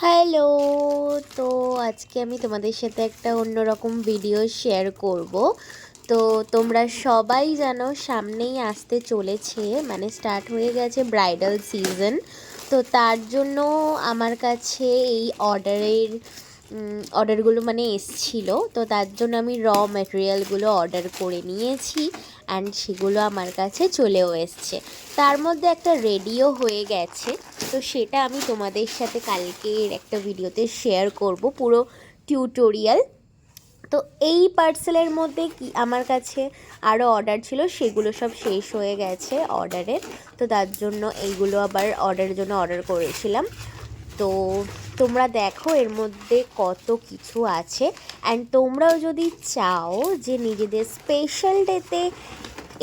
Hello, তো আজকে আমি তোমাদের সাথে একটা অন্যরকম ভিডিও শেয়ার করব। তো তোমরা সবাই জানো সামনেই আসতে চলেছে মানে স্টার্ট হয়ে গেছে ব্রাইডাল সিজন তো তার জন্য আমার কাছে এই অর্ডারের অর্ডারগুলো মানে এসছিল। তো তার জন্য আমি র ম্যাটেরিয়ালগুলো অর্ডার করে নিয়েছি অ্যান্ড সেগুলো আমার কাছে চলেও এসছে। তার মধ্যে একটা রেডিও হয়ে গেছে। তো সেটা আমি তোমাদের সাথে কালকের একটা ভিডিওতে শেয়ার করব পুরো টিউটোরিয়াল তো এই পার্সেলের মধ্যে কি আমার কাছে আরও অর্ডার ছিল, সেগুলো সব শেষ হয়ে গেছে অর্ডারের তো তার জন্য এইগুলো আবার অর্ডারের জন্য অর্ডার করেছিলাম। তো তোমরা দেখো এর মধ্যে কত কিছু আছে। অ্যান্ড তোমরাও যদি চাও যে নিজেদের স্পেশাল ডেতে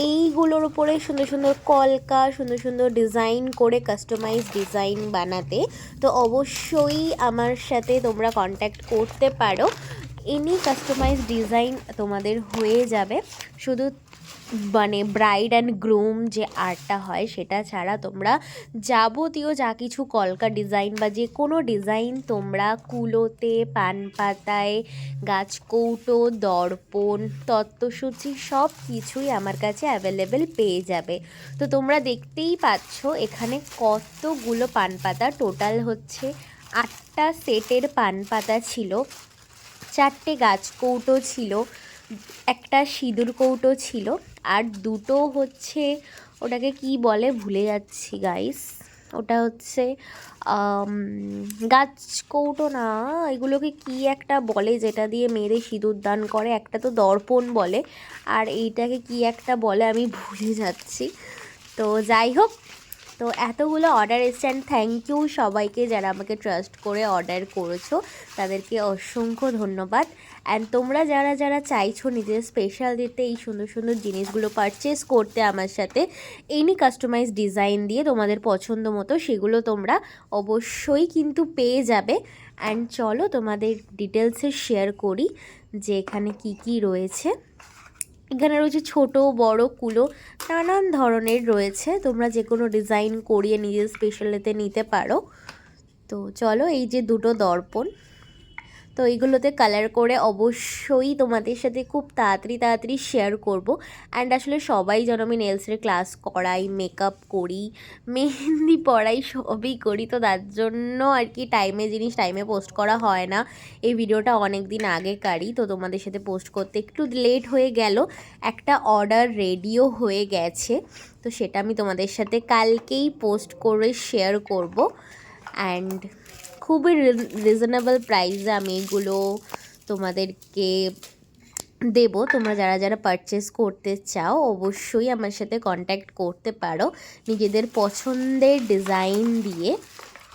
এইগুলোর উপরে সুন্দর সুন্দর কলকা, সুন্দর সুন্দর ডিজাইন করে কাস্টমাইজ ডিজাইন বানাতে, তো অবশ্যই আমার সাথে তোমরা কন্ট্যাক্ট করতে পারো। এনি কাস্টমাইজ ডিজাইন তোমাদের হয়ে যাবে। শুধু মানে ব্রাইড অ্যান্ড গ্রুম যে আর্টটা হয় সেটা ছাড়া তোমরা যাবতীয় যা কিছু কলকা ডিজাইন বা যে কোনো ডিজাইন তোমরা কুলোতে, পান পাতায় গাছ কৌটো দর্পণ, তত্ত্বসূচি সব কিছুই আমার কাছে অ্যাভেলেবেল পেয়ে যাবে। তো তোমরা দেখতেই পাচ্ছ এখানে কতগুলো পান পাতা। টোটাল হচ্ছে আটটা সেটের পান পাতা ছিল। চারটে গাছ কৌটো ছিল। একটা সিঁদুর কৌটো ছিল আর দুটো হচ্ছে ওটাকে কি বলে? ভুলে যাচ্ছি গাইস ওটা হচ্ছে গাছ কৌটো না, এগুলোকে কি একটা বলে? যেটা দিয়ে মেয়েদের সিঁদুর দান করে। একটা তো দর্পণ বলে। আর এইটাকে কি একটা বলে? আমি ভুলে যাচ্ছি। তো যাই হোক তো এতগুলো অর্ডার এসছে অ্যান্ড থ্যাংক ইউ সবাইকে যারা আমাকে ট্রাস্ট করে অর্ডার করেছ, তাদেরকে অসংখ্য ধন্যবাদ। অ্যান্ড তোমরা যারা যারা চাইছো নিজের স্পেশাল দিতে এই সুন্দর সুন্দর জিনিসগুলো পারচেস করতে আমার সাথে এনি কাস্টমাইজ ডিজাইন দিয়ে তোমাদের পছন্দ মতো সেগুলো তোমরা অবশ্যই কিন্তু পেয়ে যাবে। অ্যান্ড চলো তোমাদের ডিটেলসে শেয়ার করি যে এখানে কি কি রয়েছে। এখানে রয়েছে ছোট, বড়, কুলো, নানান ধরনের রয়েছে। তোমরা যে কোনো ডিজাইন করিয়ে নিজের স্পেশালিতে নিতে পারো। তো চলো এই যে দুটো দর্পণ। তো এইগুলোতে কালার করে অবশ্যই তোমাদের সাথে খুব তাড়াতাড়ি তাড়াতাড়ি শেয়ার করব। অ্যান্ড আসলে সবাই যেন আমি নেলসের ক্লাস করাই মেকআপ করি, মেহেন্দি পড়াই, সবই করি। তো তার জন্য আর কি টাইমে জিনিস টাইমে পোস্ট করা হয় না। এই ভিডিওটা অনেক দিন আগেকারই। তো তোমাদের সাথে পোস্ট করতে একটু লেট হয়ে গেল। একটা অর্ডার রেডিও হয়ে গেছে। তো সেটা আমি তোমাদের সাথে কালকেই পোস্ট করে শেয়ার করব। অ্যান্ড খুবই রিজনেবল প্রাইসে আমি এগুলো তোমাদেরকে দেব। তোমরা যারা যারা পারচেস করতে চাও, অবশ্যই আমার সাথে কন্ট্যাক্ট করতে পারো। নিজেদের পছন্দের ডিজাইন দিয়ে।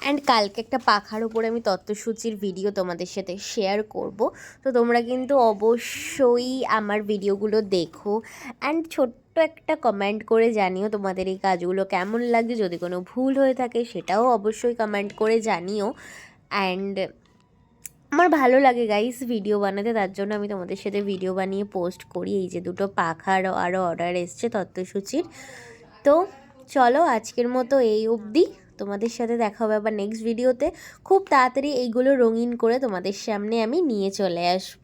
অ্যান্ড কালকে একটা পাখার উপরে আমি তত্ত্বসূচির ভিডিও তোমাদের সাথে শেয়ার করব। তো তোমরা কিন্তু অবশ্যই আমার ভিডিওগুলো দেখো। অ্যান্ড ছোট্ট একটা কমেন্ট করে জানিও তোমাদের এই কাজগুলো কেমন লাগে যদি কোনো ভুল হয়ে থাকে সেটাও অবশ্যই কমেন্ট করে জানিও। অ্যান্ড আমার ভালো লাগে গাইস ভিডিও বানাতে, তার জন্য আমি তোমাদের সাথে ভিডিও বানিয়ে পোস্ট করি। এই যে দুটো পাখার আরও অর্ডার এসছে তত্ত্বসূচির। তো চলো আজকের মতো এই অবধি। তোমাদের সাথে দেখা হবে আবার নেক্সট ভিডিওতে খুব তাড়াতাড়ি এইগুলো রঙিন করে তোমাদের সামনে আমি নিয়ে চলে আসব।